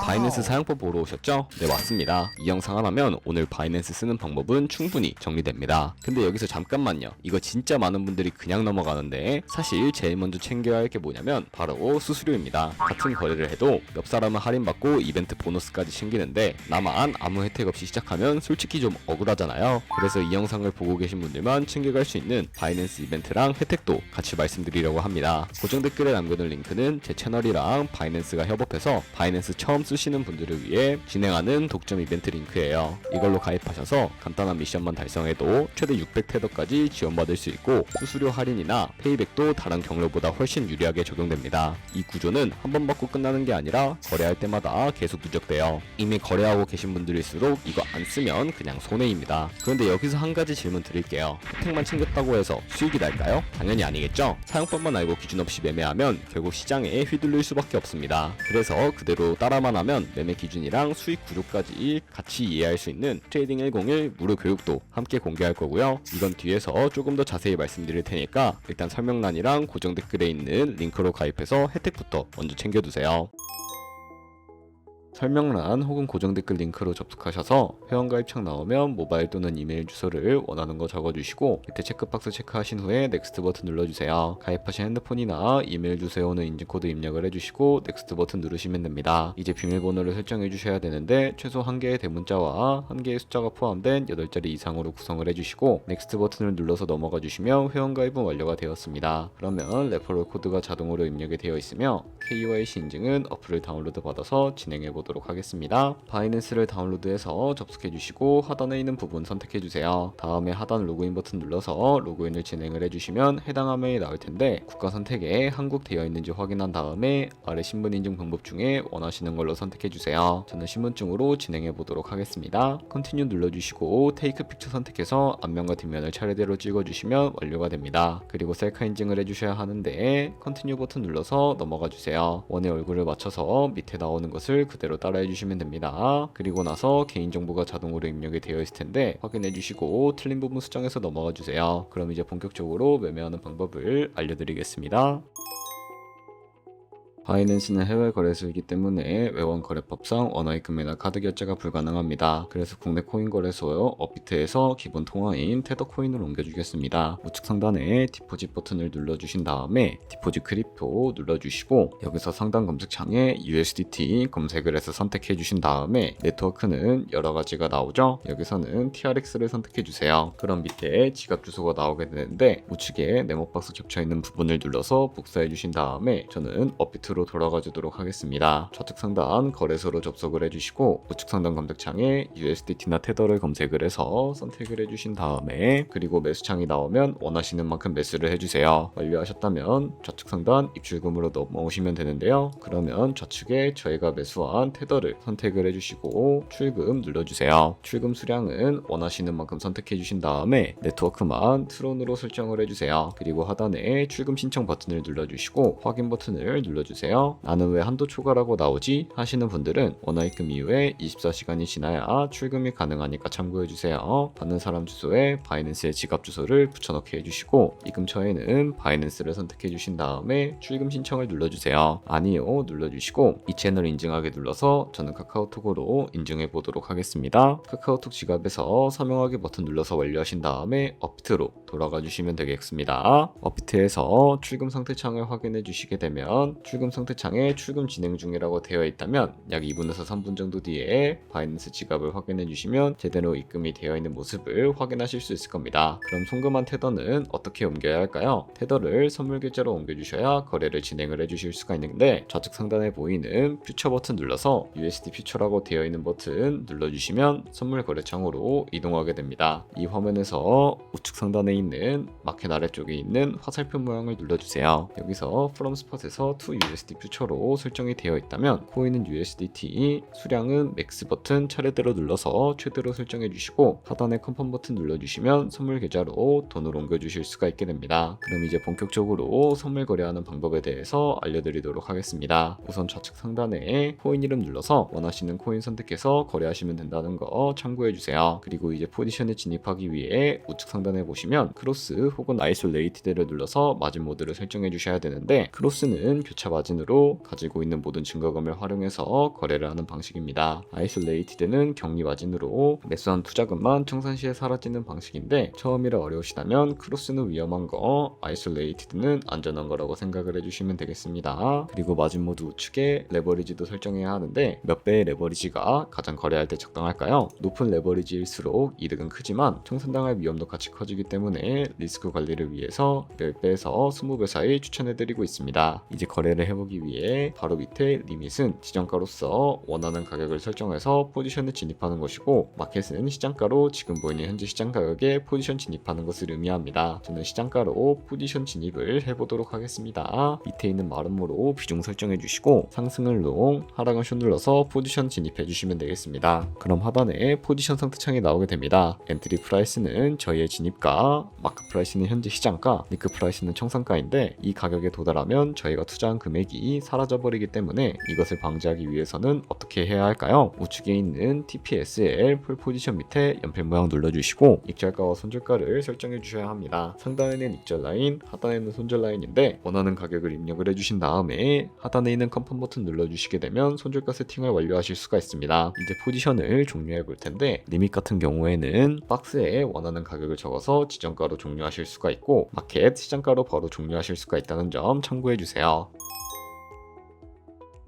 바이낸스 사용법 보러 오셨죠? 네 맞습니다. 이 영상 하나면 오늘 바이낸스 쓰는 방법은 충분히 정리됩니다. 근데 여기서 잠깐만요. 이거 진짜 많은 분들이 그냥 넘어가는데 사실 제일 먼저 챙겨야 할 게 뭐냐면 바로 수수료입니다. 같은 거래를 해도 옆 사람은 할인받고 이벤트 보너스까지 챙기는데 나만 아무 혜택 없이 시작하면 솔직히 좀 억울하잖아요. 그래서 이 영상을 보고 계신 분들만 챙겨갈 수 있는 바이낸스 이벤트랑 혜택도 같이 말씀드리려고 합니다. 고정 댓글에 남겨놓은 링크는 제 채널이랑 바이낸스가 협업해서 바이낸스 처음 쓰시는 분들을 위해 진행하는 독점 이벤트 링크예요. 이걸로 가입하셔서 간단한 미션만 달성해도 최대 600테더까지 지원받을 수 있고 수수료 할인이나 페이백도 다른 경로보다 훨씬 유리하게 적용됩니다. 이 구조는 한 번 받고 끝나는 게 아니라 거래할 때마다 계속 누적돼요. 이미 거래하고 계신 분들일수록 이거 안 쓰면 그냥 손해입니다. 그런데 여기서 한 가지 질문 드릴게요. 혜택만 챙겼다고 해서 수익이 날까요? 당연히 아니겠죠? 사용법만 알고 기준 없이 매매하면 결국 시장에 휘둘릴 수밖에 없습니다. 그래서 그대로 따라만 하면 매매 기준이랑 수익 구조까지 같이 이해할 수 있는 트레이딩 101 무료 교육도 함께 공개할 거고요. 이건 뒤에서 조금 더 자세히 말씀드릴 테니까 일단 설명란이랑 고정 댓글에 있는 링크로 가입해서 혜택부터 먼저 챙겨두세요. 설명란 혹은 고정 댓글 링크로 접속하셔서 회원가입창 나오면 모바일 또는 이메일 주소를 원하는 거 적어주시고 밑에 체크박스 체크하신 후에 넥스트 버튼 눌러주세요. 가입하신 핸드폰이나 이메일 주소에 오는 인증코드 입력을 해주시고 넥스트 버튼 누르시면 됩니다. 이제 비밀번호를 설정해 주셔야 되는데 최소 한 개의 대문자와 한 개의 숫자가 포함된 8자리 이상으로 구성을 해주시고 넥스트 버튼을 눌러서 넘어가 주시면 회원가입은 완료가 되었습니다. 그러면 레퍼럴 코드가 자동으로 입력이 되어 있으며 KYC 인증은 어플을 다운로드 받아서 진행해 보도록 하겠습니다. 바이낸스를 다운로드해서 접속해 주시고 하단에 있는 부분 선택해 주세요. 다음에 하단 로그인 버튼 눌러서 로그인을 진행을 해주시면 해당 화면이 나올 텐데 국가 선택에 한국 되어 있는지 확인한 다음에 아래 신분 인증 방법 중에 원하시는 걸로 선택해 주세요. 저는 신분증으로 진행해 보도록 하겠습니다. 컨티뉴 눌러주시고 테이크 픽처 선택해서 앞면과 뒷면을 차례대로 찍어주시면 완료가 됩니다. 그리고 셀카 인증을 해주셔야 하는데 컨티뉴 버튼 눌러서 넘어가 주세요. 원의 얼굴을 맞춰서 밑에 나오는 것을 그대로 따라해 주시면 됩니다. 그리고 나서 개인정보가 자동으로 입력이 되어 있을 텐데 확인해 주시고 틀린 부분 수정해서 넘어가 주세요. 그럼 이제 본격적으로 매매하는 방법을 알려드리겠습니다. 바이낸스는 해외 거래소이기 때문에 외원 거래법상 원화입금이나 카드 결제가 불가능합니다. 그래서 국내 코인 거래소 업비트에서 기본 통화인 테더 코인을 옮겨주겠습니다. 우측 상단에 디포짓 버튼을 눌러주신 다음에 디포짓 크립토 눌러주시고 여기서 상단 검색창에 USDT 검색을 해서 선택해 주신 다음에 네트워크는 여러 가지가 나오죠. 여기서는 TRX를 선택해 주세요. 그럼 밑에 지갑 주소가 나오게 되는데 우측에 네모 박스 겹쳐 있는 부분을 눌러서 복사해 주신 다음에 저는 업비트로 돌아가 주도록 하겠습니다. 좌측 상단 거래소로 접속을 해주시고 우측 상단 검색창에 USDT나 테더를 검색을 해서 선택을 해주신 다음에 그리고 매수창이 나오면 원하시는 만큼 매수를 해주세요. 완료하셨다면 좌측 상단 입출금으로 넘어오시면 되는데요. 그러면 좌측에 저희가 매수한 테더를 선택을 해주시고 출금 눌러주세요. 출금 수량은 원하시는 만큼 선택해 주신 다음에 네트워크만 트론으로 설정을 해주세요. 그리고 하단에 출금 신청 버튼을 눌러주시고 확인 버튼을 눌러주세요. 나는 왜 한도 초과라고 나오지? 하시는 분들은 원화입금 이후에 24시간이 지나야 출금이 가능하니까 참고해주세요. 받는 사람 주소에 바이낸스의 지갑 주소를 붙여넣기 해주시고 입금처에는 바이낸스를 선택해 주신 다음에 출금 신청을 눌러주세요. 아니요 눌러주시고 이 채널 인증하게 눌러서 저는 카카오톡으로 인증해 보도록 하겠습니다. 카카오톡 지갑에서 서명하기 버튼 눌러서 완료하신 다음에 업비트로 돌아가 주시면 되겠습니다. 업비트에서 출금 상태 창을 확인해 주시게 되면 출금 상태 창에 출금 진행 중이라고 되어 있다면 약 2분에서 3분 정도 뒤에 바이낸스 지갑을 확인해 주시면 제대로 입금이 되어 있는 모습을 확인하실 수 있을 겁니다. 그럼 송금한 테더는 어떻게 옮겨야 할까요? 테더를 선물 계좌로 옮겨 주셔야 거래를 진행을 해 주실 수가 있는데 좌측 상단에 보이는 퓨처 버튼 눌러서 USD 퓨처라고 되어 있는 버튼 눌러 주시면 선물 거래창으로 이동하게 됩니다. 이 화면에서 우측 상단에 있는 마켓 아래쪽에 있는 화살표 모양을 눌러 주세요. 여기서 from spot에서 to USD 퓨처로 설정이 되어 있다면 코인은 USDT, 수량은 맥스 버튼 차례대로 눌러서 최대로 설정해 주시고 하단에 컨펌 버튼 눌러 주시면 선물 계좌로 돈을 옮겨 주실 수가 있게 됩니다. 그럼 이제 본격적으로 선물 거래하는 방법에 대해서 알려드리도록 하겠습니다. 우선 좌측 상단에 코인 이름 눌러서 원하시는 코인 선택해서 거래하시면 된다는 거 참고해 주세요. 그리고 이제 포지션에 진입하기 위해 우측 상단에 보시면 크로스 혹은 아이솔레이티드를 눌러서 마진 모드를 설정해 주셔야 되는데 크로스는 교차 마진 마진으로 가지고 있는 모든 증거금을 활용해서 거래를 하는 방식입니다. 아이솔레이티드는 격리 마진으로 매수한 투자금만 청산 시에 사라지는 방식인데 처음이라 어려우시다면 크로스는 위험한 거, 아이솔레이티드는 안전한 거라고 생각을 해주시면 되겠습니다. 그리고 마진 모드 우측에 레버리지도 설정해야 하는데 몇 배의 레버리지가 가장 거래할 때 적당할까요? 높은 레버리지일수록 이득은 크지만 청산당할 위험도 같이 커지기 때문에 리스크 관리를 위해서 10배에서 20배 사이 추천해드리고 있습니다. 이제 거래를 해보 기 위해 바로 밑에 리밋은 지정가로서 원하는 가격을 설정해서 포지션에 진입하는 것이고 마켓은 시장가로 지금 보이는 현재 시장 가격에 포지션 진입하는 것을 의미합니다. 저는 시장가로 포지션 진입을 해보도록 하겠습니다. 밑에 있는 마름모로 비중 설정해 주시고 상승을 롱, 하락은 숏 눌러서 포지션 진입해 주시면 되겠습니다. 그럼 하단에 포지션 상태 창이 나오게 됩니다. 엔트리 프라이스는 저희의 진입가, 마크 프라이스는 현재 시장가, 니크 프라이스는 청산가인데 이 가격에 도달하면 저희가 투자한 금액이 사라져 버리기 때문에 이것을 방지하기 위해서는 어떻게 해야 할까요? 우측에 있는 TPSL 풀 포지션 밑에 연필 모양 눌러주시고 익절가와 손절가를 설정해 주셔야 합니다. 상단에는 익절 라인, 하단에는 손절 라인인데 원하는 가격을 입력을 해주신 다음에 하단에 있는 컨펌 버튼 눌러주시게 되면 손절가 세팅을 완료하실 수가 있습니다. 이제 포지션을 종료해 볼 텐데 리밋 같은 경우에는 박스에 원하는 가격을 적어서 지정가로 종료하실 수가 있고 마켓 시장가로 바로 종료하실 수가 있다는 점 참고해 주세요.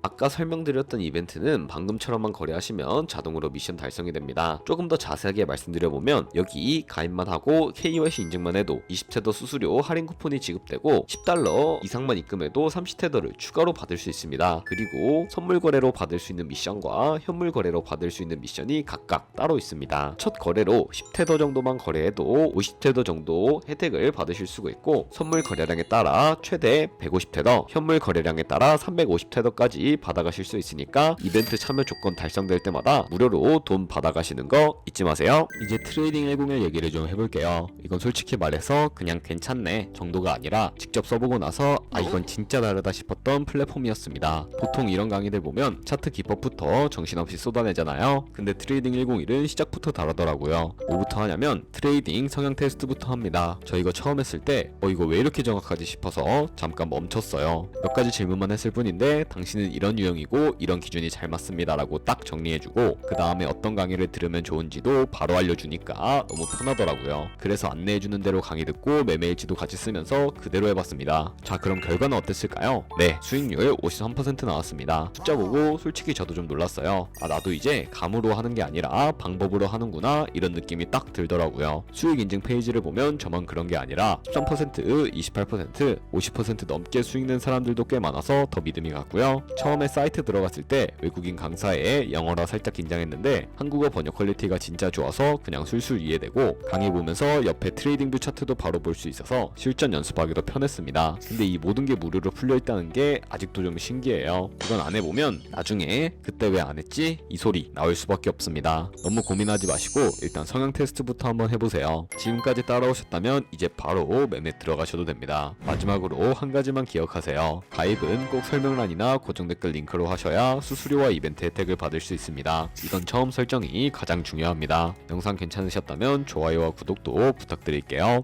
아까 설명드렸던 이벤트는 방금처럼만 거래하시면 자동으로 미션 달성이 됩니다. 조금 더 자세하게 말씀드려보면 여기 가입만 하고 KYC 인증만 해도 20테더 수수료 할인 쿠폰이 지급되고 10달러 이상만 입금해도 30테더를 추가로 받을 수 있습니다. 그리고 선물 거래로 받을 수 있는 미션과 현물 거래로 받을 수 있는 미션이 각각 따로 있습니다. 첫 거래로 10테더 정도만 거래해도 50테더 정도 혜택을 받으실 수가 있고 선물 거래량에 따라 최대 150테더, 현물 거래량에 따라 350테더까지 받아가실 수 있으니까 이벤트 참여 조건 달성될 때마다 무료로 돈 받아가시는 거 잊지 마세요. 이제 트레이딩 101 얘기를 좀 해볼게요. 이건 솔직히 말해서 그냥 괜찮네 정도가 아니라 직접 써보고 나서 아 이건 진짜 다르다 싶었던 플랫폼이었습니다. 보통 이런 강의들 보면 차트 기법부터 정신없이 쏟아내잖아요. 근데 트레이딩 101은 시작부터 다르더라고요. 뭐부터 하냐면 트레이딩 성향 테스트부터 합니다. 저 이거 처음 했을 때 어 이거 왜 이렇게 정확하지 싶어서 잠깐 멈췄어요. 몇 가지 질문만 했을 뿐인데 당신은 이런 유형이고 이런 기준이 잘 맞습니다라고 딱 정리해주고 그 다음에 어떤 강의를 들으면 좋은지도 바로 알려주니까 너무 편하더라고요. 그래서 안내해주는 대로 강의 듣고 매매일지도 같이 쓰면서 그대로 해봤습니다. 자 그럼 결과는 어땠을까요? 네 수익률 53% 나왔습니다. 숫자 보고 솔직히 저도 좀 놀랐어요. 아 나도 이제 감으로 하는 게 아니라 방법으로 하는구나 이런 느낌이 딱 들더라고요. 수익 인증 페이지를 보면 저만 그런 게 아니라 13%, 28%, 50% 넘게 수익 낸 사람들도 꽤 많아서 더 믿음이 갔고요. 처음 에 사이트 들어갔을 때 외국인 강사에 영어라 살짝 긴장했는데 한국어 번역 퀄리티가 진짜 좋아서 그냥 술술 이해되고 강의 보면서 옆에 트레이딩 뷰 차트도 바로 볼 수 있어서 실전 연습하기도 편했습니다. 근데 이 모든 게 무료로 풀려 있다는 게 아직도 좀 신기해요. 이건 안 해보면 나중에 그때 왜 안 했지? 이 소리 나올 수밖에 없습니다. 너무 고민하지 마시고 일단 성형 테스트부터 한번 해보세요. 지금까지 따라오셨다면 이제 바로 매매 들어가셔도 됩니다. 마지막으로 한 가지만 기억하세요. 가입은 꼭 설명란이나 고정 댓글 링크로 하셔야 수수료와 이벤트 혜택을 받을 수 있습니다. 이건 처음 설정이 가장 중요합니다. 영상 괜찮으셨다면 좋아요와 구독도 부탁드릴게요.